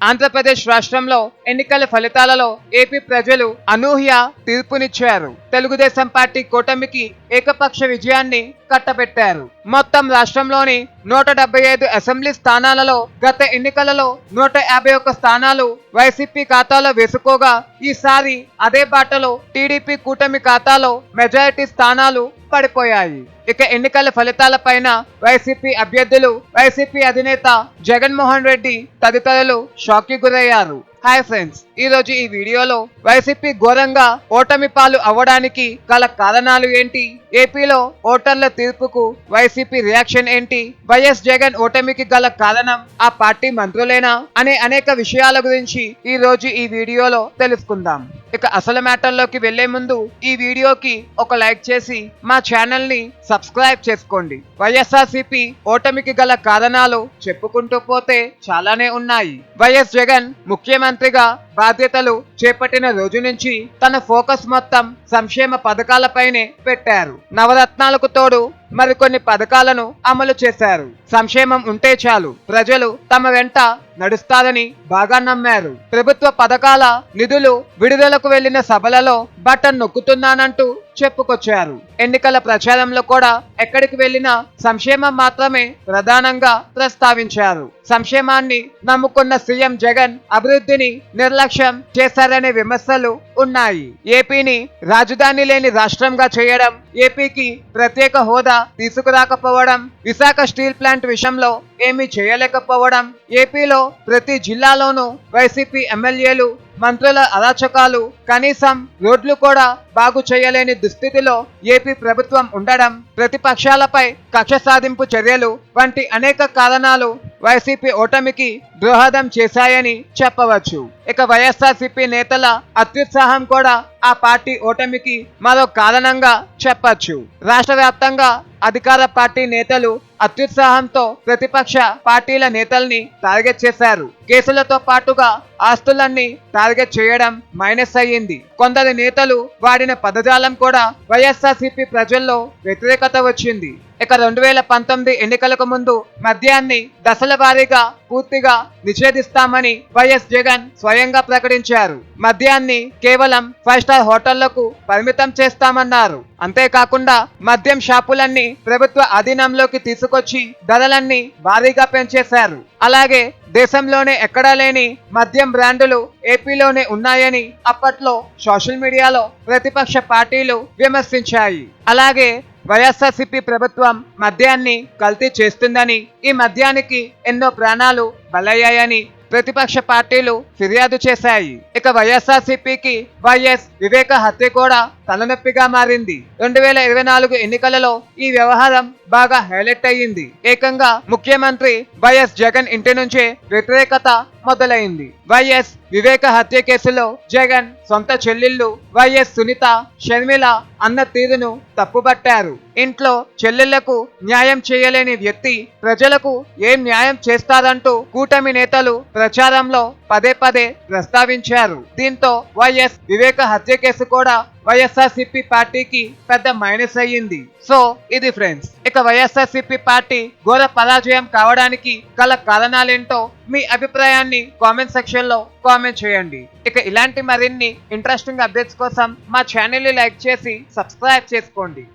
ఆంధ్రప్రదేశ్ రాష్ట్రంలో ఎన్నికల ఫలితాలలో ఏపీ ప్రజలు అనూహ్య తీర్పునిచ్చారు. తెలుగుదేశం పార్టీ కూటమికి ఏకపక్ష విజయాన్ని కట్టబెట్టారు. మొత్తం రాష్ట్రంలోని నూట డెబ్బై ఐదు అసెంబ్లీ స్థానాలలో గత ఎన్నికలలో నూట యాభై ఒక్క స్థానాలు వైసీపీ ఖాతాలో వేసుకోగా ఈసారి అదే బాటలో టీడీపీ కూటమి ఖాతాలో మెజారిటీ స్థానాలు పడిపోయాయి. ఇక ఎన్నికల ఫలితాల పైన వైసీపీ అభ్యర్థులు వైసీపీ అధినేత జగన్మోహన్ రెడ్డి తదితరులు షాక్కి గురయ్యారు. హాయ్ ఫ్రెండ్స్ ఈ రోజు ఈ వీడియోలో వైసీపీ ఘోరంగా ఓటమి పాలు అవ్వడానికి గల కారణాలు ఏంటి? ఏపీలో ఓటర్ల తీర్పుకు వైసీపీ రియాక్షన్ ఏంటి? వైఎస్ జగన్ ఓటమికి గల కారణం ఆ పార్టీ మంత్రులేనా? అనే అనేక విషయాల గురించి ఈ రోజు ఈ వీడియోలో తెలుసుకుందాం. ఇక అసలు మ్యాటర్లోకి వెళ్ళే ముందు ఈ వీడియోకి ఒక లైక్ చేసి మా ఛానల్ని సబ్స్క్రైబ్ చేసుకోండి. వైఎస్ఆర్సీపీ ఓటమికి గల కారణాలు చెప్పుకుంటూ పోతే చాలానే ఉన్నాయి. వైఎస్ జగన్ ముఖ్యమంత్రిగా బాధ్యతలు చేపట్టిన రోజు నుంచి తన ఫోకస్ మొత్తం సంక్షేమ పథకాలపైనే పెట్టారు. నవరత్నాలకు తోడు మరికొన్ని పథకాలను అమలు చేశారు. సంక్షేమం ఉంటే చాలు ప్రజలు తమ వెంట నడుస్తారని బాగా నమ్మారు. ప్రభుత్వ పథకాల నిధులు విడుదలకు వెళ్ళిన సభలలో బటన్ నొక్కుతున్నానంటూ చెప్పుకొచ్చారు. ఎన్నికల ప్రచారంలో కూడా ఎక్కడికి వెళ్ళినా సంక్షేమం మాత్రమే ప్రధానంగా ప్రస్తావించారు. సంక్షేమాన్ని నమ్ముకున్న సీఎం జగన్ అభివృద్ధిని నిర్లక్ష్యం చేశారనే విమర్శలు ఉన్నాయి. ఏపీని రాజధాని లేని రాష్ట్రంగా చేయడం ఏపీకి ప్రత్యేక హోదా తీసుకురాకపోవడం విశాఖ స్టీల్ ప్లాంట్ విషయంలో ఏమీ చేయలేకపోవడం ఏపీలో ప్రతి జిల్లాలోనూ వైసీపీ ఎమ్మెల్యేలు మంత్రుల అరాచకాలు కనీసం రోడ్లు కూడా బాగు చేయలేని దుస్థితిలో ఏపీ ప్రభుత్వం ఉండడం ప్రతిపక్షాలపై కక్ష సాధింపు చర్యలు వంటి అనేక కారణాలు వైసీపీ ఓటమికి దోహదం చేశాయని చెప్పవచ్చు. ఇక వైఎస్ఆర్సీపీ నేతల అత్యుత్సాహం కూడా ఆ పార్టీ ఓటమికి మరో కారణంగా చెప్పచ్చు. రాష్ట్ర వ్యాప్తంగా అధికార పార్టీ నేతలు అత్యుత్సాహంతో ప్రతిపక్ష పార్టీల నేతల్ని టార్గెట్ చేశారు. కేసులతో పాటుగా ఆస్తులన్నీ టార్గెట్ చేయడం మైనస్ అయ్యింది. కొందరు నేతలు వాడిన పదజాలం కూడా వైఎస్ఆర్సీపీ ప్రజల్లో వ్యతిరేకత వచ్చింది. ఇక రెండు వేల పంతొమ్మిది ఎన్నికలకు ముందు మద్యాన్ని దశల వారీగా పూర్తిగా నిషేధిస్తామని వైఎస్ జగన్ స్వయంగా ప్రకటించారు. మద్యాన్ని కేవలం ఫైవ్ స్టార్ హోటళ్ళకు పరిమితం చేస్తామన్నారు. అంతేకాకుండా మద్యం షాపులన్నీ ప్రభుత్వ అధీనంలోకి తీసుకొచ్చి ధరలన్నీ భారీగా పెంచేశారు. అలాగే దేశంలోనే ఎక్కడా లేని మద్యం బ్రాండులు ఏపీలోనే ఉన్నాయని అప్పట్లో సోషల్ మీడియాలో ప్రతిపక్ష పార్టీలు విమర్శించాయి. అలాగే వైఎస్ఆర్సీపీ ప్రభుత్వం మద్యాన్ని కల్తీ చేస్తుందని ఈ మద్యానికి ఎన్నో ప్రాణాలు బలయ్యాయని ప్రతిపక్ష పార్టీలు ఫిర్యాదు చేశాయి. ఇక వైఎస్ఆర్సీపీకి వైఎస్ వివేక హత్య కూడా తలనొప్పిగా మారింది. రెండు వేల ఇరవై నాలుగు ఎన్నికలలో ఈ వ్యవహారం బాగా హైలైట్ అయ్యింది. ఏకంగా ముఖ్యమంత్రి వైఎస్ జగన్ ఇంటి నుంచే వ్యతిరేకత మొదలైంది. వైఎస్ వివేక హత్య కేసులో జగన్ సొంత చెల్లెళ్ళు వైఎస్ సునీత షర్మిల అన్న తీరును తప్పుబట్టారు ఇంట్లో చెల్లెళ్ళకు న్యాయం చేయలేని వ్యక్తి ప్రజలకు ఏం న్యాయం చేస్తారంటూ కూటమి నేతలు ప్రచారంలో పదే పదే ప్రస్తావించారు. దీంతో వైఎస్ వివేక హత్య కేసు కూడా వైఎస్ఆర్సీపీ పార్టీకి పెద్ద మైనస్ అయ్యింది. సో ఇది ఫ్రెండ్స్ ఇక వైఎస్ఆర్సీపీ పార్టీ ఘోర పరాజయం కావడానికి గల కారణాలేంటో మీ అభిప్రాయాన్ని కామెంట్ సెక్షన్లో కామెంట్ చేయండి. ఇక ఇలాంటి మరిన్ని ఇంట్రెస్టింగ్ అప్డేట్స్ కోసం మా ఛానల్ని లైక్ చేసి సబ్స్క్రైబ్ చేసుకోండి.